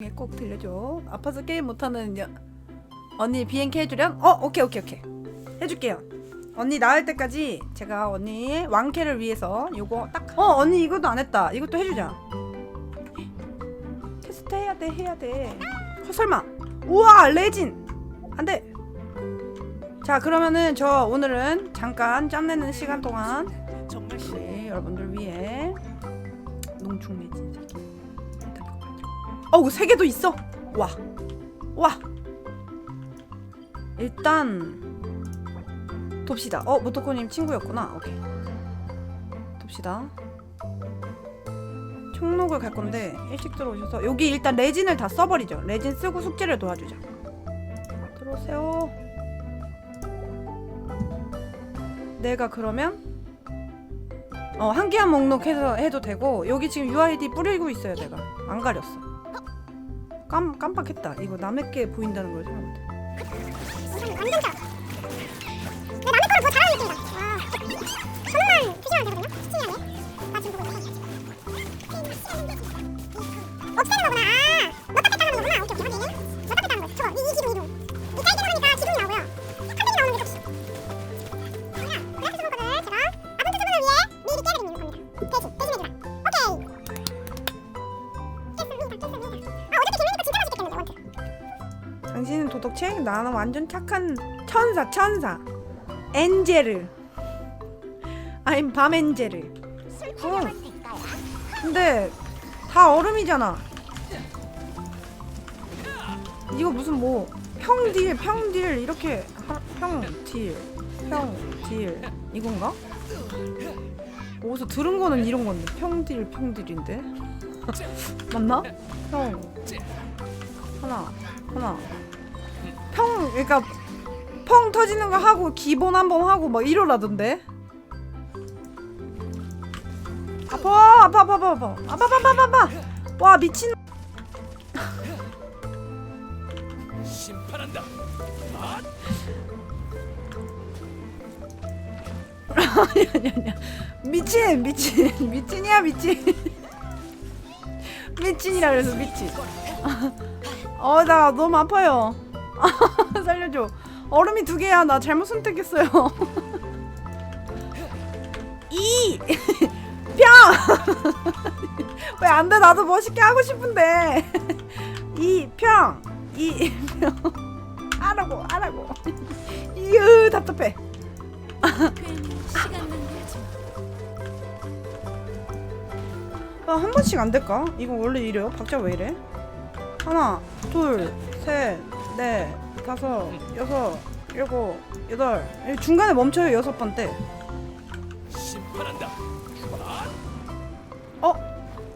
이게 꼭 들려줘. 아파서 게임 못하는 여... 언니 비행기 해주렴? 어 오케이 오케이 오케이 해줄게요. 언니 나을 때까지 제가 언니 왕캐를 위해서 요거 딱. 어 언니 이것도 안 했다. 이것도 해주자. 테스트 해야 돼 해야 돼. 어, 설마. 우와 레진. 안 돼. 자 그러면은 저 오늘은 잠깐 짬내는 시간 동안 정말 혹시 여러분들 위해 농축 세개 어우 세 개도 있어. 와 와. 일단 돕시다. 어 모토코님 친구였구나. 오케이. 돕시다. 총록을 갈 건데 일찍 들어오셔서 여기 일단 레진을 다 써버리죠. 레진 쓰고 숙제를 도와주자. 들어오세요. 내가 그러면 어 한기한 목록 해서 해도 되고 여기 지금 UID 뿌리고 있어요 내가. 안 가렸어 깜 깜빡했다. 이거 남의 게 보인다는 걸 생각 못해 당신은 도덕책 나는 완전 착한 천사 천사. 엔젤을. 아임 밤엔젤을. 응. 근데 다 얼음이잖아. 이거 무슨 뭐 평딜 평딜 이렇게 하, 평딜 평딜. 이건가? 어디서 들은 거는 이런 건데. 평딜 평딜인데. 맞나? 평. 하나 하나 평 그러니까 펑 터지는 거 하고 기본 한 번 하고 막 이러라던데? 아파 아파 아파 아파 아파. 아파 아파 아파 아파. 와 미친. 심판한다. 아니 아니 아니야 미친 미친. 미친이야 미친. 미친이라 그래서 미친. 어나 너무 아파요 살려줘 얼음이 두 개야 나 잘못 선택했어요 이 평! 왜 안 돼? 나도 멋있게 하고 싶은데. 이 평! 이 평! 하라고, 하라고. 이으, 답답해. 아, 한 번씩 안 될까? 이거 원래 이래요? 박자 왜 이래? 하나, 둘, 셋, 넷, 다섯, 여섯, 일곱, 여덟. 중간에 멈춰요, 여섯 번 때. 심판한다. 어?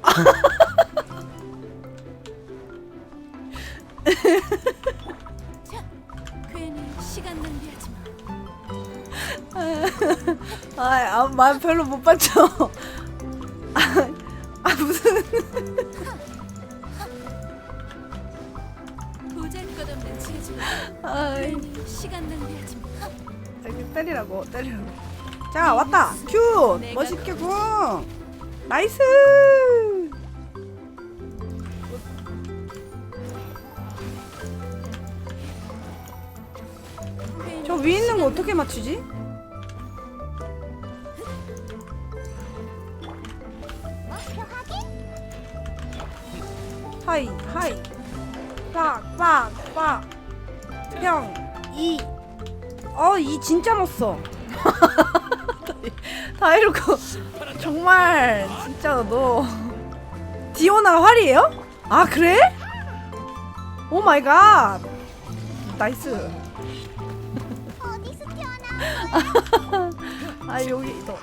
괜히 시간 낭비하지 마. 아, 아, 말 별로 못 봤죠. 아, 아 무슨 보잘것없는 재주. 아, 괜히 시간 낭비하지 마. 이렇게 때리라고 때리라고. 자 왔다. 큐 멋있게 구. 나이스. 괜히 저 위에 있는 거 어떻게 맞추지? 하이 하이 빡빡빡 평 이. 어 이 진짜 못 써 다 이러고 정말 진짜 너 디오나 활이에요? 아 그래? 오 마이 갓. 나이스. 어디서 아 여기 너.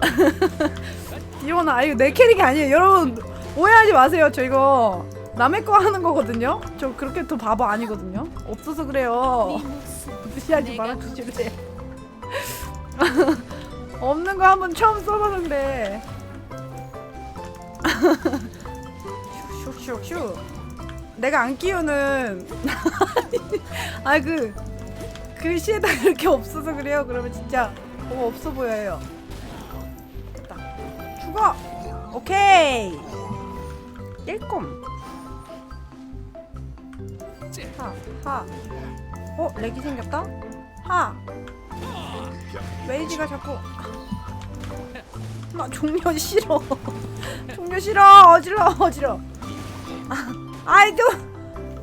디오나 아 이거 내 캐릭이 아니에요. 여러분 오해하지 마세요 저 이거 남의 거 하는 거거든요? 저 그렇게 또 바보 아니거든요? 없어서 그래요. 네 무시하지 내가 말아 주실래요 없는 거 한번 처음 써보는데 슉슉슉 내가 안 끼우는. 아그 글씨에다 그렇게 없어서 그래요? 그러면 진짜 뭐가 없어 보여요. 됐다. 죽어! 오케이! 째. 하, 하. 어, 렉이 생겼다? 하. 메이지가 자꾸. 나 종료 싫어. 종료 싫어. 어지러, 어지러. 아, 아이도.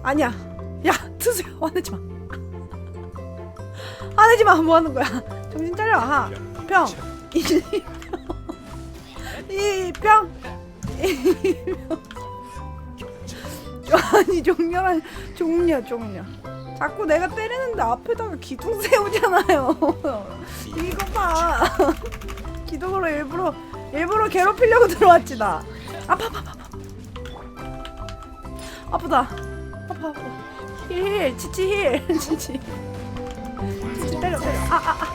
아니야. 야, 드세요. 화내지 마. 화내지 마. 뭐 하는 거야? 정신 차려. 하. 평. 이 평. 이 평. 아니 종료란 종료 종료 자꾸 내가 때리는데 앞에다가 기둥 세우잖아요. 이거 봐. 기둥으로 일부러 일부러 괴롭히려고 들어왔지 나 아파 아파 아파 아프다. 아파 아파. 힐 치치 힐. 치치. 치치 때려 때려. 아아 아